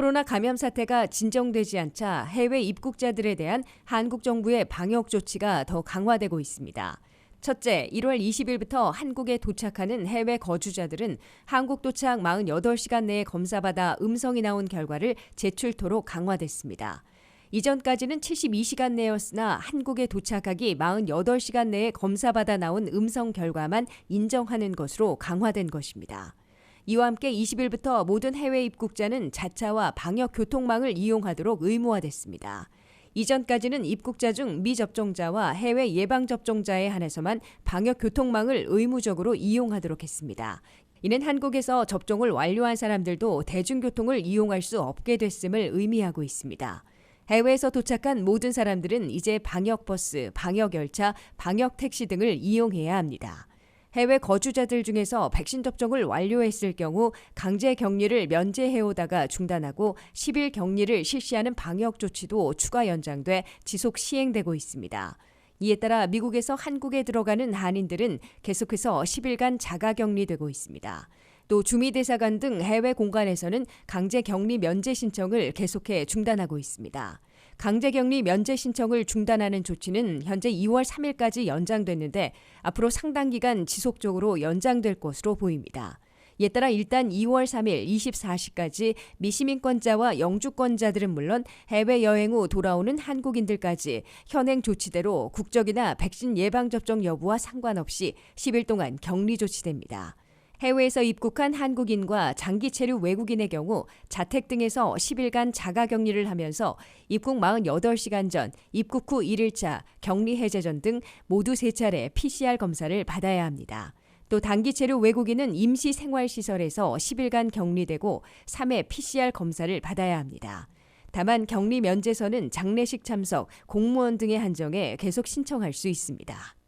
코로나 감염 사태가 진정되지 않자 해외 입국자들에 대한 한국 정부의 방역 조치가 더 강화되고 있습니다. 첫째, 1월 20일부터 한국에 도착하는 해외 거주자들은 한국 도착 48시간 내에 검사받아 음성이 나온 결과를 제출토록 강화됐습니다. 이전까지는 72시간 내였으나 한국에 도착하기 48시간 내에 검사받아 나온 음성 결과만 인정하는 것으로 강화된 것입니다. 이와 함께 20일부터 모든 해외 입국자는 자차와 방역 교통망을 이용하도록 의무화됐습니다. 이전까지는 입국자 중 미접종자와 해외 예방 접종자에 한해서만 방역 교통망을 의무적으로 이용하도록 했습니다. 이는 한국에서 접종을 완료한 사람들도 대중교통을 이용할 수 없게 됐음을 의미하고 있습니다. 해외에서 도착한 모든 사람들은 이제 방역버스, 방역열차, 방역택시 등을 이용해야 합니다. 해외 거주자들 중에서 백신 접종을 완료했을 경우 강제 격리를 면제해오다가 중단하고 10일 격리를 실시하는 방역 조치도 추가 연장돼 지속 시행되고 있습니다. 이에 따라 미국에서 한국에 들어가는 한인들은 계속해서 10일간 자가 격리되고 있습니다. 또 주미대사관 등 해외 공간에서는 강제 격리 면제 신청을 계속해 중단하고 있습니다. 강제 격리 면제 신청을 중단하는 조치는 현재 2월 3일까지 연장됐는데 앞으로 상당 기간 지속적으로 연장될 것으로 보입니다. 이에 따라 일단 2월 3일 24시까지 미시민권자와 영주권자들은 물론 해외여행 후 돌아오는 한국인들까지 현행 조치대로 국적이나 백신 예방접종 여부와 상관없이 10일 동안 격리 조치됩니다. 해외에서 입국한 한국인과 장기 체류 외국인의 경우 자택 등에서 10일간 자가 격리를 하면서 입국 48시간 전, 입국 후 1일차, 격리 해제 전 등 모두 3차례 PCR 검사를 받아야 합니다. 또 단기 체류 외국인은 임시 생활 시설에서 10일간 격리되고 3회 PCR 검사를 받아야 합니다. 다만 격리 면제서는 장례식 참석, 공무원 등의 한정에 계속 신청할 수 있습니다.